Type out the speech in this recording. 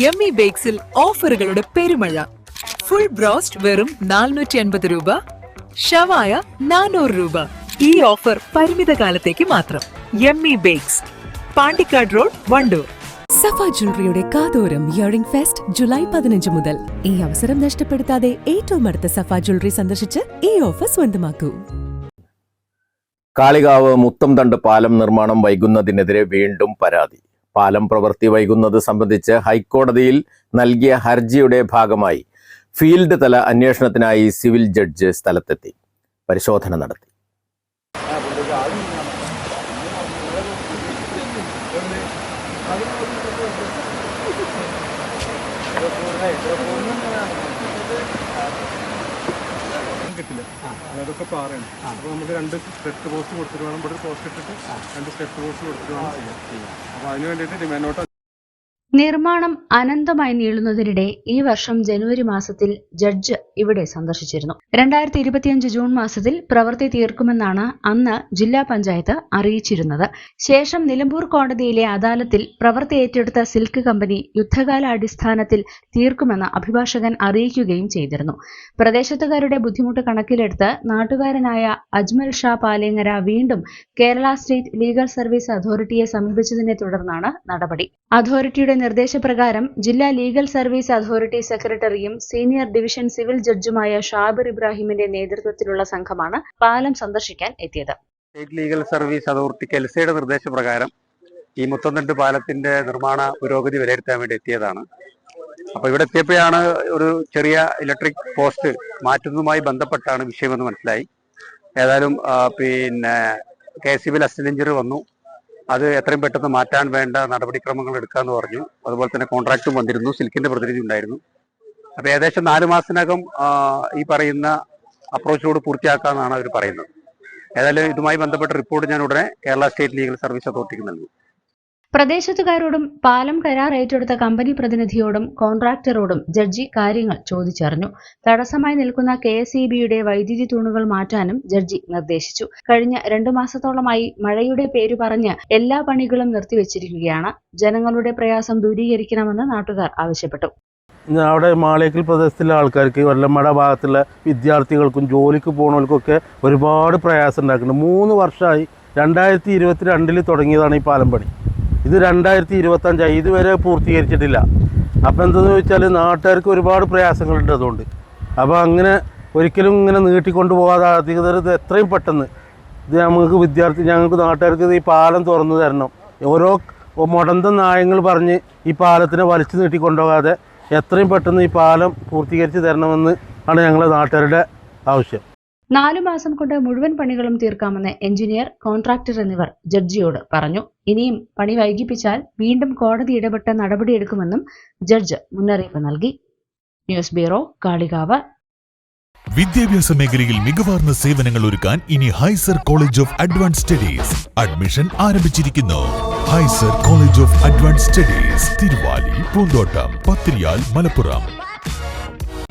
Yummy ബേക്സിൽ ഓഫറുകളുടെ പെരുമഴ. Full broast വെറും നാനൂറ്റി അൻപത് രൂപ. ഷവായ നാനൂറ് രൂപ. ഈ ഓഫർ പരിമിത കാലത്തേക്ക് മാത്രം. Yummy bakes Pandikkad road Wandoor. Safa ജ്വല്ലറിയുടെ കാതോരം ഇയറിംഗ് ഫെസ്റ്റ് ജൂലൈ പതിനഞ്ച് മുതൽ. ഈ അവസരം നഷ്ടപ്പെടുത്താതെ ഏറ്റവും അടുത്ത സഫ ജ്വല്ലറി സന്ദർശിച്ച് ഈ ഓഫർ സ്വന്തമാക്കൂ. കാളികാവ് മുത്തംതണ്ട് പാലം നിർമ്മാണം വൈകുന്നതിനെതിരെ വീണ്ടും പരാതി. പാലം പ്രവൃത്തി വൈകുന്നത് സംബന്ധിച്ച് ഹൈക്കോടതിയിൽ നൽകിയ ഹർജിയുടെ ഭാഗമായി ഫീൽഡ് തല അന്വേഷണത്തിനായി സിവിൽ ജഡ്ജ് സ്ഥലത്തെത്തി. പരിശോധന നടത്തി. കിട്ടില്ല അതൊക്കെ പാറയാണ്. അപ്പോൾ നമുക്ക് രണ്ട് സ്റ്റെപ്പ് പോസ്റ്റ് കൊടുത്തിട്ട് വേണം. ഇവിടെ പോസ്റ്റ് ഇട്ടിട്ട് രണ്ട് സ്റ്റെപ്പ് പോസ്റ്റ് കൊടുത്തിട്ട് വേണം. അപ്പൊ അപ്പോൾ അതിന് വേണ്ടിയിട്ട് ഡിമാൻഡ് നോട്ട് നിർമ്മാണം അനന്തമായി നീളുന്നതിനിടെ ഈ വർഷം ജനുവരി മാസത്തിൽ ജഡ്ജ് ഇവിടെ സന്ദർശിച്ചിരുന്നു. രണ്ടായിരത്തി ഇരുപത്തിയഞ്ച് ജൂൺ മാസത്തിൽ പ്രവൃത്തി തീർക്കുമെന്നാണ് അന്ന് ജില്ലാ പഞ്ചായത്ത് അറിയിച്ചിരുന്നത്. ശേഷം നിലമ്പൂർ കോടതിയിലെ അദാലത്തിൽ പ്രവൃത്തി ഏറ്റെടുത്ത സിൽക്ക് കമ്പനി യുദ്ധകാലാടിസ്ഥാനത്തിൽ തീർക്കുമെന്ന് അഭിഭാഷകൻ അറിയിക്കുകയും ചെയ്തിരുന്നു. പ്രദേശത്തുകാരുടെ ബുദ്ധിമുട്ട് കണക്കിലെടുത്ത് നാട്ടുകാരനായ അജ്മൽ ഷാ പാലേങ്ങര വീണ്ടും കേരള സ്റ്റേറ്റ് ലീഗൽ സർവീസ് അതോറിറ്റിയെ സമീപിച്ചതിനെ തുടർന്നാണ് നടപടി. അതോറിറ്റിയുടെ നിർദ്ദേശപ്രകാരം ജില്ലാ ലീഗൽ സർവീസ് അതോറിറ്റി സെക്രട്ടറിയും സീനിയർ ഡിവിഷൻ സിവിൽ ജഡ്ജുമായ ഷാബിർ ഇബ്രാഹിമിന്റെ നേതൃത്വത്തിലുള്ള സംഘമാണ് പാലം സന്ദർശിക്കാൻ എത്തിയത്. സ്റ്റേറ്റ് ലീഗൽ സർവീസ് അതോറിറ്റി എൽസയുടെ നിർദ്ദേശപ്രകാരം ഈ മുത്തന്തണ്ട് പാലത്തിന്റെ നിർമ്മാണ പുരോഗതി വിലയിരുത്താൻ വേണ്ടി എത്തിയതാണ്. അപ്പൊ ഇവിടെ എത്തിയപ്പോഴാണ് ഒരു ചെറിയ ഇലക്ട്രിക് പോസ്റ്റ് മാറ്റുന്നതുമായി ബന്ധപ്പെട്ടാണ് വിഷയമെന്ന് മനസ്സിലായി. ഏതായാലും പിന്നെ K C bill assistant engineer വന്നു. അത് എത്രയും പെട്ടെന്ന് മാറ്റാൻ വേണ്ട നടപടിക്രമങ്ങൾ എടുക്കാന്ന് പറഞ്ഞു. അതുപോലെ തന്നെ കോൺട്രാക്റ്റും വന്നിരുന്നു. സിൽക്കിന്റെ പ്രതിനിധി ഉണ്ടായിരുന്നു. അപ്പൊ ഏകദേശം നാല് മാസത്തിനകം ഈ പറയുന്ന അപ്രോച്ചിലൂടെ പൂർത്തിയാക്കാമെന്നാണ് അവർ പറയുന്നത്. ഏതായാലും ഇതുമായി ബന്ധപ്പെട്ട റിപ്പോർട്ട് ഞാൻ ഉടനെ കേരള സ്റ്റേറ്റ് ലീഗൽ സർവീസ് അതോറിറ്റിക്ക് നൽകും. പ്രദേശത്തുകാരോടും പാലം കരാർ ഏറ്റെടുത്ത കമ്പനി പ്രതിനിധിയോടും കോൺട്രാക്ടറോടും ജഡ്ജി കാര്യങ്ങൾ ചോദിച്ചറിഞ്ഞു. തടസ്സമായി നിൽക്കുന്ന കെ എസ് വൈദ്യുതി തൂണുകൾ മാറ്റാനും ജഡ്ജി നിർദ്ദേശിച്ചു. കഴിഞ്ഞ രണ്ടു മാസത്തോളമായി മഴയുടെ പേര് പറഞ്ഞ് എല്ലാ പണികളും നിർത്തിവെച്ചിരിക്കുകയാണ്. ജനങ്ങളുടെ പ്രയാസം ദൂരീകരിക്കണമെന്ന് നാട്ടുകാർ ആവശ്യപ്പെട്ടു. അവിടെ മാളേക്കൽ പ്രദേശത്തുള്ള ആൾക്കാർക്ക് വെള്ളമട ഭാഗത്തുള്ള വിദ്യാർത്ഥികൾക്കും ജോലിക്ക് പോകുന്നവർക്കൊക്കെ ഒരുപാട് പ്രയാസം ഉണ്ടാക്കുന്നുണ്ട്. മൂന്ന് വർഷമായി രണ്ടായിരത്തി ഇരുപത്തി രണ്ടിൽ തുടങ്ങിയതാണ് ഈ പാലം പണി. ഇത് രണ്ടായിരത്തി ഇരുപത്തഞ്ചായി ഇതുവരെ പൂർത്തീകരിച്ചിട്ടില്ല. അപ്പോൾ എന്തെന്ന് ചോദിച്ചാൽ നാട്ടുകാർക്ക് ഒരുപാട് പ്രയാസങ്ങളുണ്ട് അതുകൊണ്ട്. അപ്പോൾ അങ്ങനെ ഒരിക്കലും ഇങ്ങനെ നീട്ടിക്കൊണ്ടു പോകാതെ അധികൃതർ ഇത് എത്രയും പെട്ടെന്ന് ഇത് നമുക്ക് വിദ്യാർത്ഥി ഞങ്ങൾക്ക് നാട്ടുകാർക്ക് ഇത് ഈ പാലം തുറന്നു തരണം. ഓരോ മുടന്ത നായങ്ങൾ പറഞ്ഞ് ഈ പാലത്തിനെ വലിച്ചു നീട്ടിക്കൊണ്ടുപോകാതെ എത്രയും പെട്ടെന്ന് ഈ പാലം പൂർത്തീകരിച്ച് തരണമെന്ന് ആണ് ഞങ്ങളുടെ നാട്ടുകാരുടെ ആവശ്യം. നാലു മാസം കൊണ്ട് മുഴുവൻ പണികളും തീർക്കാമെന്ന് എഞ്ചിനീയർ കോൺട്രാക്ടർ എന്നിവർ ജഡ്ജിയോട് പറഞ്ഞു. ഇനിയും പണി വൈകിപ്പിച്ചാൽ വീണ്ടും കോടതി ഇടപെട്ട നടപടിയെടുക്കുമെന്നും ജഡ്ജ് മുന്നറിയിപ്പ് നൽകി. News bureau Kalikavu. വിദ്യാഭ്യാസ മേഖലയിൽ മികവാർന്ന സേവനങ്ങൾ ഒരുക്കാൻ ഇനി Hyser college of advance studies admission ആരംഭിച്ചിരിക്കുന്നു. Hyser college of advance studies Thiruvali Poonthottam Pathiriyal Malappuram.